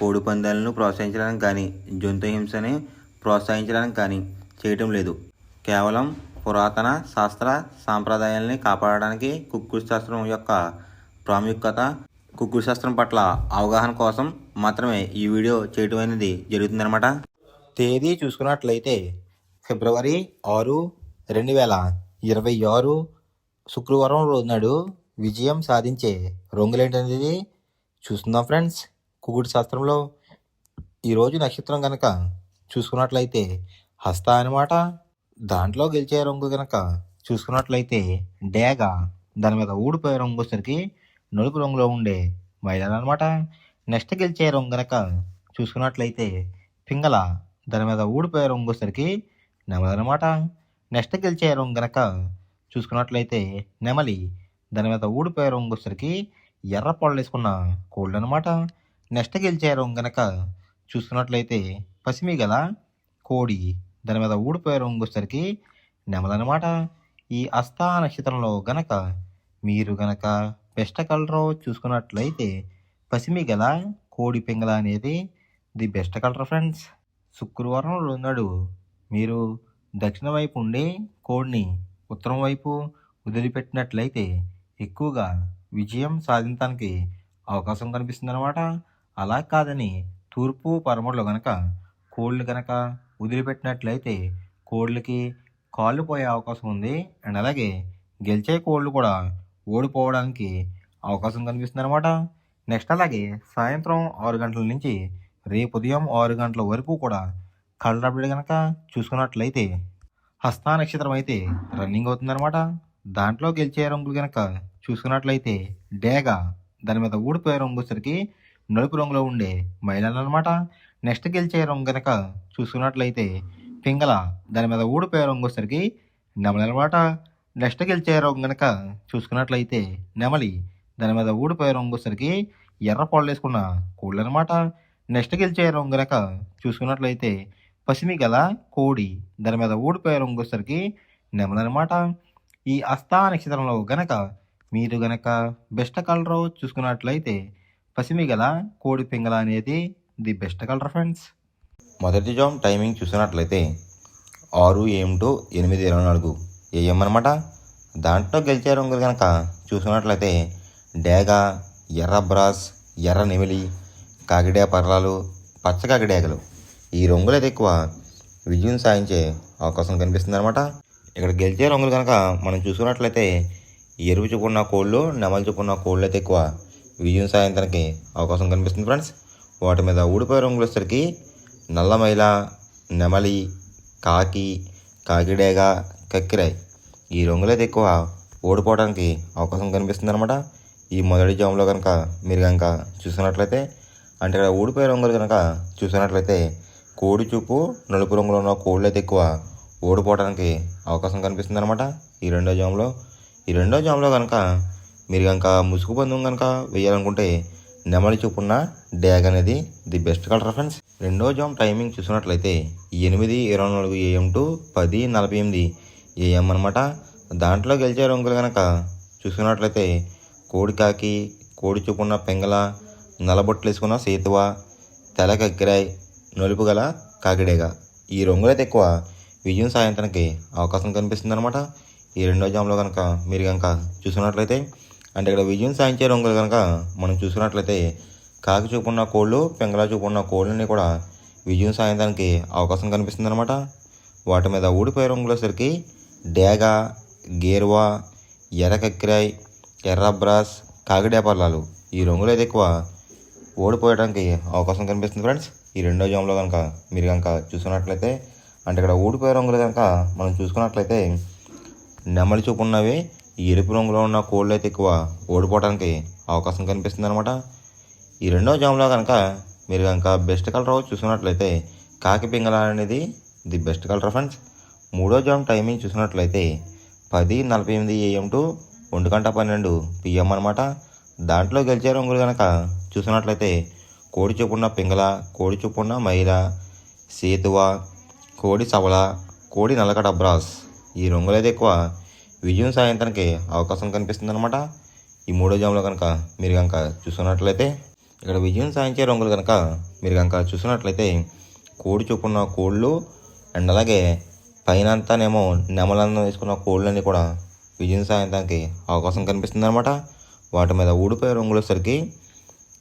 కోడి పందాలను ప్రోత్సహించడానికి కానీ జంతు హింసని ప్రోత్సహించడానికి కానీ చేయటం లేదు. కేవలం పురాతన శాస్త్ర సాంప్రదాయాల్ని కాపాడడానికి కుక్కుడు శాస్త్రం యొక్క ప్రాముఖ్యత కుక్కుడు శాస్త్రం పట్ల అవగాహన కోసం మాత్రమే ఈ వీడియో చేయటం అనేది జరుగుతుందన్నమాట. తేదీ చూసుకున్నట్లయితే ఫిబ్రవరి ఆరు రెండు వేల ఇరవై ఆరు శుక్రవారం రోజు నాడు విజయం సాధించే రంగులేంటనేది చూస్తున్నాం ఫ్రెండ్స్. కుగుడు శాస్త్రంలో ఈరోజు నక్షత్రం కనుక చూసుకున్నట్లయితే హస్త అనమాట దాంట్లో గెలిచే రంగు కనుక చూసుకున్నట్లయితే డేగ దాని మీద ఊడిపోయే రంగు వచ్చేసరికి నలుపు రంగులో ఉండే మైదానం అనమాట నెక్స్ట్ గెలిచే రంగు గనక చూసుకున్నట్లయితే పింగళ దాని మీద ఊడిపోయే రంగు వచ్చేసరికి నెమలనమాట నెక్స్ట్ గెలిచే రంగు గనక చూసుకున్నట్లయితే నెమలి దాని మీద ఊడిపోయే రంగు వచ్చేసరికి ఎర్ర పొడలు వేసుకున్న కోళ్ళు అనమాట నెక్స్ట్ గెలిచే రంగు గనక చూసుకున్నట్లయితే పసిమి గల కోడి దాని మీద ఊడిపోయే రంగు వచ్చేసరికి నెమలనమాట ఈ అస్తా నక్షత్రంలో గనక మీరు గనక బెస్ట్ కలర్ చూసుకున్నట్లయితే పసిమి గల కోడి పింగళ అనేది ది బెస్ట్ కలర్ ఫ్రెండ్స్. శుక్రవారం నాడు మీరు దక్షిణ వైపు ఉండి కోడిని ఉత్తరం వైపు వదిలిపెట్టినట్లయితే ఎక్కువగా విజయం సాధించడానికి అవకాశం కనిపిస్తుంది అనమాట అలా కాదని తూర్పు పరమడలో గనక కోళ్ళు కనుక వదిలిపెట్టినట్లయితే కోళ్ళకి కాళ్ళు పోయే అవకాశం ఉంది. అండ్ అలాగే గెలిచే కోళ్ళు కూడా ఓడిపోవడానికి అవకాశం కనిపిస్తుంది అనమాట నెక్స్ట్ అలాగే సాయంత్రం ఆరు గంటల నుంచి రేపు ఉదయం ఆరు గంటల వరకు కూడా కళ్ళబడి కనుక చూసుకున్నట్లయితే హస్తా నక్షత్రం అయితే రన్నింగ్ అవుతుందన్నమాట. దాంట్లో గెలిచే రంగులు కనుక చూసుకున్నట్లయితే డేగ దాని మీద ఊడిపోయే రంగు వచ్చరికి నలుపు రంగులో ఉండే మైలాలు అనమాట నెక్స్ట్ గెలిచే రంగు కనుక చూసుకున్నట్లయితే పింగళ దాని మీద ఊడిపోయే రంగు వచ్చేసరికి నెమలి అనమాట నెక్స్ట్ గెలిచే రంగు కనుక చూసుకున్నట్లయితే నెమలి దాని మీద ఊడిపోయే రంగు వచ్చేసరికి ఎర్ర పొడలు వేసుకున్న కోళ్ళు అనమాట నెక్స్ట్ గెలిచే రంగు కనుక చూసుకున్నట్లయితే పసిమి గల కోడి దాని మీద ఊడిపోయే రంగు వచ్చేసరికి నెమలనమాట ఈ అస్థా నక్షత్రంలో గనక మీరు గనక బెస్ట్ కలర్ చూసుకున్నట్లయితే పసిమి గల కోడి పింగళ అనేది ది బెస్ట్ కలర్ ఫ్రెండ్స్. మొదటి జామ్ టైమింగ్ చూసినట్లయితే ఆరు ఏఎం టు ఎనిమిది ఇరవై నాలుగు ఏఎం అనమాట దాంట్లో గెలిచే రంగులు కనుక చూసుకున్నట్లయితే డేగ ఎర్ర బ్రాస్ ఎర్ర నెమిలి కాకిడే పర్లాలు పచ్చ కాకిడేగలు ఈ రంగులు అయితే ఎక్కువ విజయం సాధించే అవకాశం కనిపిస్తుంది అనమాట ఇక్కడ గెలిచే రంగులు కనుక మనం చూసుకున్నట్లయితే ఎరువు చూపున్న కోళ్ళు నెమలు చూపున్న కోళ్ళు అయితే ఎక్కువ విజయం సాయంత్రానికి అవకాశం కనిపిస్తుంది ఫ్రెండ్స్. వాటి మీద ఊడిపోయే రంగులు వచ్చేసరికి నల్లమైల నెమలి కాకి కాకిడేగ కక్కిరాయి ఈ రంగులైతే ఎక్కువ ఓడిపోవడానికి అవకాశం కనిపిస్తుంది అనమాట ఈ మొదటి జామ్లో కనుక మీరు కనుక చూసుకున్నట్లయితే అంటే ఇక్కడ ఊడిపోయే రంగులు కనుక చూసినట్లయితే కోడి చూపు నలుపు రంగులో ఉన్న కోళ్ళు అయితే ఎక్కువ ఓడిపోవడానికి అవకాశం కనిపిస్తుంది అనమాట ఈ రెండో జామ్లో. ఈ రెండో జామ్లో కనుక మీరు కనుక ముసుగు బంధం కనుక వేయాలనుకుంటే నెమలి చూపున్న డ్యాగ్ అనేది ది బెస్ట్ కలర్ ఫ్రెండ్స్. రెండో జామ్ టైమింగ్ చూసినట్లయితే ఎనిమిది ఇరవై నాలుగు ఏఎం టు పది నలభై ఎనిమిది ఏఎం అనమాట దాంట్లో గెలిచే రంగులు కనుక చూసుకున్నట్లయితే కోడికాకి కోడి చూపున్న పెంగల నలబొట్లు వేసుకున్న సేతువ తెలకగ్గిరాయ్ నలుపు గల కాకిడేగ. ఈ రంగులైతే ఎక్కువ విజయం సాయంత్రానికి అవకాశం కనిపిస్తుంది అనమాట ఈ రెండో జామ్లో కనుక మీరు కనుక చూసుకున్నట్లయితే అంటే ఇక్కడ విజయం సాధించే రంగులు కనుక మనం చూసుకున్నట్లయితే కాకి చూపున్న కోళ్ళు పెంగళ చూపున్న కోళ్ళని కూడా విజయం సాధించడానికి అవకాశం కనిపిస్తుంది అనమాట వాటి మీద ఊడిపోయే రంగులసరికి డేగ గేర్వా ఎర్ర కక్కిరాయ్ ఎర్ర బ్రాస్ కాకిడే ఈ రంగులు అయితే ఎక్కువ ఓడిపోయడానికి అవకాశం కనిపిస్తుంది ఫ్రెండ్స్. ఈ రెండో జామ్లో కనుక మీరు కనుక చూసుకున్నట్లయితే అంటే ఇక్కడ ఊడిపోయే రంగులు కనుక మనం చూసుకున్నట్లయితే నెమలి చూపు ఈ ఎరుపు రంగులో ఉన్న కోళ్ళు అయితే ఎక్కువ ఓడిపోవడానికి అవకాశం కనిపిస్తుంది అనమాట ఈ రెండో జామ్లో కనుక మీరు కనుక బెస్ట్ కలర్ చూసుకున్నట్లయితే కాకి పింగళ అనేది ది బెస్ట్ కలర్ ఫ్రెండ్స్. మూడో జామ్ టైమింగ్ చూసినట్లయితే పది నలభై ఎనిమిది ఏఎం టు ఒంటి గంట పన్నెండు పిఎం అనమాట దాంట్లో గెలిచే రంగులు కనుక చూసినట్లయితే కోడి చూపున్న పింగళ కోడి చూపున్న మైల సేతువ కోడి సవల కోడి నల్లకడ బ్రాస్ ఈ రంగులైతే ఎక్కువ విజయం సాయంత్రానికి అవకాశం కనిపిస్తుంది అనమాట ఈ మూడో జాములో కనుక మీరు కనుక చూసుకున్నట్లయితే ఇక్కడ విజయం సాధించే రంగులు కనుక మీరు కనుక చూసినట్లయితే కోడి చూపున్న కోళ్ళు అండ్ అలాగే పైన అంతానేమో నెమలందం వేసుకున్న కోళ్ళన్నీ కూడా విజయం సాయంత్రానికి అవకాశం కనిపిస్తుంది అనమాట వాటి మీద ఊడిపోయే రంగులు వచ్చేసరికి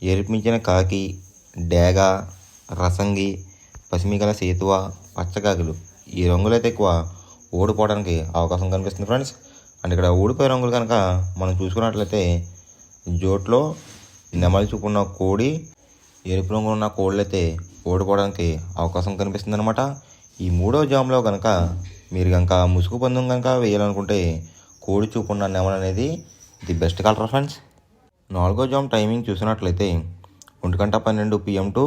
ఎరిపించిన కాకి డేగ రసంగి పసిమిగల సేతువ పచ్చకాకులు ఈ రంగులైతే ఎక్కువ ఓడిపోవడానికి అవకాశం కనిపిస్తుంది ఫ్రెండ్స్. అండ్ ఇక్కడ ఊడిపోయే రంగులు కనుక మనం చూసుకున్నట్లయితే జోట్లో నెమలి కోడి ఎరుపు రంగు ఉన్న కోళ్ళు అయితే ఓడిపోవడానికి అవకాశం కనిపిస్తుంది అనమాట ఈ మూడో జామ్లో కనుక మీరు కనుక ముసుగు పందెం కనుక వేయాలనుకుంటే కోడి చూపున్న నెమలు అనేది ది బెస్ట్ కలర్ ఫ్రెండ్స్. నాలుగో జామ్ టైమింగ్ చూసినట్లయితే ఒంటి గంట పన్నెండు పిఎం టు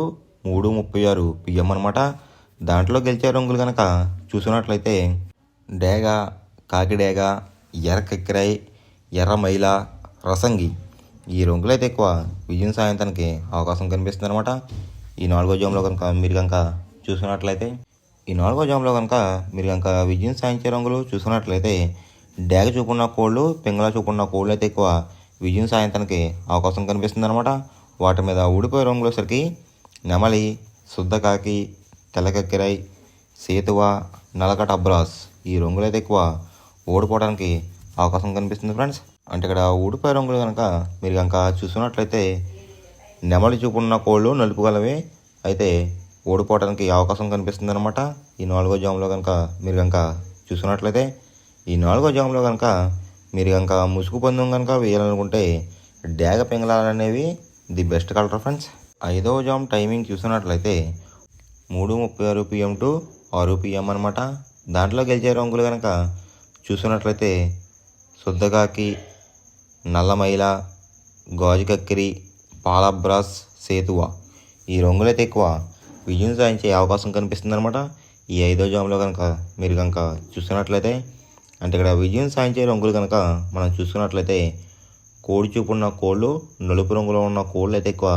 మూడు ముప్పై ఆరు పిఎం అనమాట దాంట్లో గెలిచే రంగులు కనుక చూసినట్లయితే డేగ కాకి డేగ ఎర్ర ఎర్ర రసంగి. ఈ రంగులైతే ఎక్కువ విజయం సాయంత్రానికి అవకాశం కనిపిస్తుంది అనమాట ఈ నాలుగో జామ్లో కనుక మీరు కనుక చూసినట్లయితే ఈ నాలుగో జామ్లో కనుక మీరు కనుక విజయం సాధించే రంగులు చూసుకున్నట్లయితే డేగ చూపున్న కోళ్ళు పింగళ చూపున్న కోళ్ళు అయితే ఎక్కువ విజయం సాయంత్రానికి అవకాశం కనిపిస్తుంది అనమాట వాటి మీద ఊడిపోయే రంగులు నెమలి శుద్ధకాకి తెల్లకక్కిరాయి సేతువ నలకట అబ్రాస్ ఈ రంగులు అయితే ఎక్కువ ఓడిపోవడానికి అవకాశం కనిపిస్తుంది ఫ్రెండ్స్. అంటే ఇక్కడ ఊడిపోయే రంగులు కనుక మీరు కనుక చూసుకున్నట్లయితే నెమలి చూపున్న కోళ్ళు నలుపు గలవి అయితే ఓడిపోవడానికి అవకాశం కనిపిస్తుంది అనమాట ఈ నాలుగో జామ్లో కనుక మీరు కనుక చూసుకున్నట్లయితే ఈ నాలుగో జామ్లో కనుక మీరు కనుక ముసుగు పందెం కనుక వేయాలనుకుంటే డేగ పింగళాలు అనేవి ది బెస్ట్ కలర్ ఫ్రెండ్స్. ఐదవ జామ్ టైమింగ్ చూసినట్లయితే మూడు ముప్పై ఆరు పిఎం టు ఆరు పిఎం అనమాట దాంట్లో గెలిచే రంగులు కనుక చూసినట్లయితే శుద్ధగాకి నల్లమైల గాజు కక్కిరి పాలబ్రాస్ సేతువ. ఈ రంగులైతే ఎక్కువ విజయం సాధించే అవకాశం కనిపిస్తుంది అనమాట ఈ ఐదో జామ్లో కనుక మీరు కనుక చూసుకున్నట్లయితే అంటే ఇక్కడ విజయం సాధించే రంగులు కనుక మనం చూసుకున్నట్లయితే కోడి చూపున్న కోళ్ళు నలుపు రంగులో ఉన్న కోళ్ళు అయితే ఎక్కువ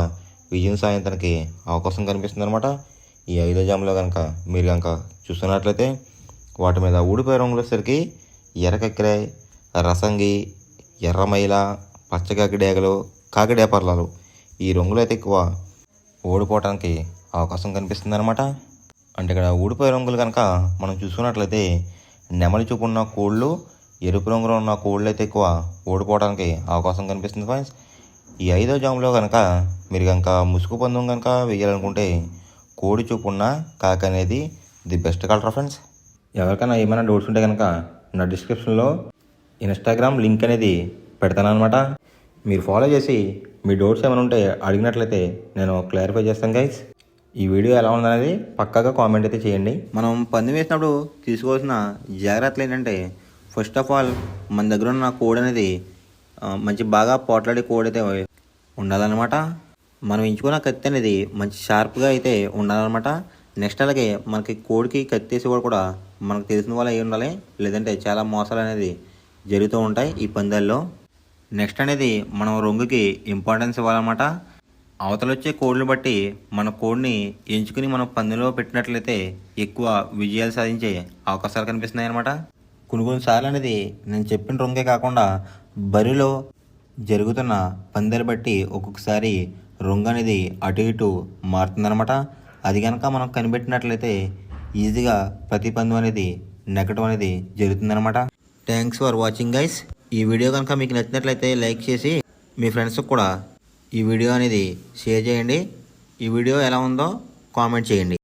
విజయం సాయంత్రానికి అవకాశం కనిపిస్తుంది అనమాట ఈ ఐదో జామ్లో కనుక మీరు కనుక చూసుకున్నట్లయితే వాటి మీద ఊడిపోయే రంగులు వచ్చేసరికి ఎర్రకక్కిరాయ్ రసంగి ఎర్రమైల పచ్చకాకిడేగలు కాకిడే పర్లాలు ఈ రంగులు అయితే ఎక్కువ ఓడిపోవటానికి అవకాశం కనిపిస్తుంది అనమాట అంటే ఇక్కడ ఊడిపోయే రంగులు కనుక మనం చూసుకున్నట్లయితే నెమలి చూపు ఉన్న కోళ్ళు ఎరుపు రంగులో ఉన్న కోళ్ళు అయితే ఎక్కువ ఓడిపోవడానికి అవకాశం కనిపిస్తుంది ఫ్రెండ్స్ ఈ ఐదో జాములో కనుక మీరు కనుక ముసుగు పందం కనుక వేయాలనుకుంటే కోడి చూపు ఉన్న కాకి అనేది ది బెస్ట్ కలర్ ఫ్రెండ్స్ ఎవరికైనా ఏమైనా డౌట్స్ ఉంటే కనుక నా డిస్క్రిప్షన్లో ఇన్స్టాగ్రామ్ లింక్ అనేది పెడతాను అనమాట మీరు ఫాలో చేసి మీ డౌట్స్ ఏమైనా ఉంటే అడిగినట్లయితే నేను క్లారిఫై చేస్తాను గైస్ ఈ వీడియో ఎలా ఉందనేది పక్కాగా కామెంట్ అయితే చేయండి. మనం పంది వేసినప్పుడు తీసుకోవాల్సిన జాగ్రత్తలు ఏంటంటే ఫస్ట్ ఆఫ్ ఆల్ మన దగ్గర ఉన్న కోడ్ అనేది మంచి బాగా పోట్లాడే కోడ్ అయితే ఉండాలన్నమాట. మనం ఎంచుకున్న కత్తి అనేది మంచి షార్ప్గా అయితే ఉండాలన్నమాట. నెక్స్ట్ అలాగే మనకి కోడికి కత్తి వేసేవాడు కూడా మనకు తెలిసిన వాళ్ళు అయి ఉండాలి. లేదంటే చాలా మోసాలు అనేది జరుగుతూ ఉంటాయి ఈ పందాల్లో. నెక్స్ట్ అనేది మనం రొంగుకి ఇంపార్టెన్స్ ఇవ్వాలన్నమాట. అవతల వచ్చే బట్టి మన కోడ్ని ఎంచుకుని మనం పందెంలో పెట్టినట్లయితే ఎక్కువ విజయాలు సాధించే అవకాశాలు కనిపిస్తున్నాయి అనమాట కొన్ని కొన్నిసార్లు అనేది నేను చెప్పిన రొంగే కాకుండా బరిలో జరుగుతున్న పందెలు బట్టి ఒక్కొక్కసారి రొంగ అనేది అటు ఇటు మారుతుందన్నమాట. అది కనుక మనం కనిపెట్టినట్లయితే ఈజీగా ప్రతి పందెం అనేది నెగ్గడం అనేది జరుగుతుందనమాట థ్యాంక్స్ ఫర్ వాచింగ్ గైస్ ఈ వీడియో కనుక మీకు నచ్చినట్లయితే లైక్ చేసి మీ ఫ్రెండ్స్కి కూడా ఈ వీడియో అనేది షేర్ చేయండి. ఈ వీడియో ఎలా ఉందో కామెంట్ చేయండి.